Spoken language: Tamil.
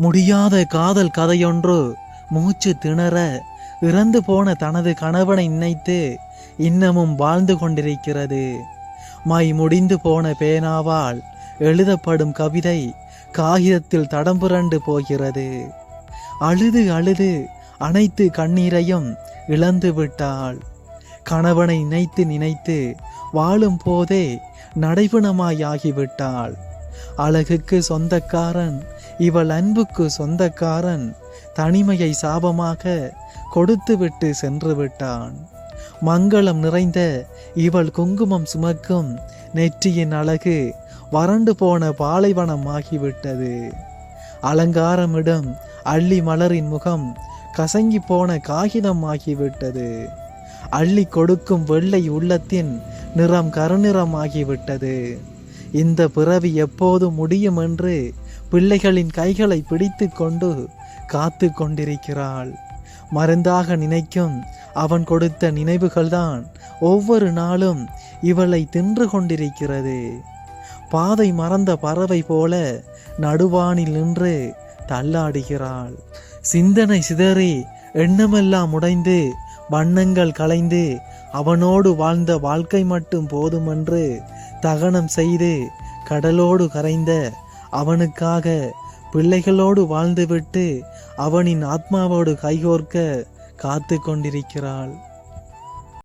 முடியாத காதல் கதையொன்று மூச்சு திணற இறந்து போன தனது கணவனை நினைத்து இன்னமும் வாழ்ந்து கொண்டிருக்கிறது. மை முடிந்து போன பேனாவால் எழுதப்படும் கவிதை காகிதத்தில் தடம் புரண்டு போகிறது. அழுது அழுது அனைத்து கண்ணீரையும் இழந்து விட்டாள். கணவனை நினைத்து நினைத்து வாழும் போதே நடைபுணமாயாகிவிட்டாள் அழகுக்கு சொந்தக்காரன் இவள் அன்புக்கு சொந்தக்காரன் தனிமையை சாபமாக கொடுத்துவிட்டு சென்று விட்டான் மங்களம் நிறைந்த இவள் குங்குமம் சுமக்கும் நெற்றியின் அழகு வறண்டு போன பாலைவனம் ஆகிவிட்டது. அலங்காரமிடும் அள்ளி மலரின் முகம் கசங்கி போன காகிதம் ஆகிவிட்டது. அள்ளி கொடுக்கும் வெள்ளை உள்ளத்தின் நிறம் கருநிறமாகிவிட்டது இந்த பிறவி எப்போது முடியும் என்று பிள்ளைகளின் கைகளை பிடித்து கொண்டு காத்து கொண்டிருக்கிறாள். மருந்தாக நினைக்கும் அவன் கொடுத்த நினைவுகள்தான் ஒவ்வொரு நாளும் இவளை தின்று கொண்டிருக்கிறது. பாதை மறந்த பறவை போல நடுவானில் நின்று தள்ளாடுகிறாள். சிந்தனை சிதறி எண்ணமெல்லாம் உடைந்து வண்ணங்கள் கலைந்து அவனோடு வாழ்ந்த வாழ்க்கை மட்டும் போதுமென்று தகனம் செய்து கடலோடு கரைந்த அவனுக்காக பிள்ளைகளோடு வாழ்ந்துவிட்டு அவனின் ஆத்மாவோடு கைகோர்க்க காத்து கொண்டிருக்கிறாள்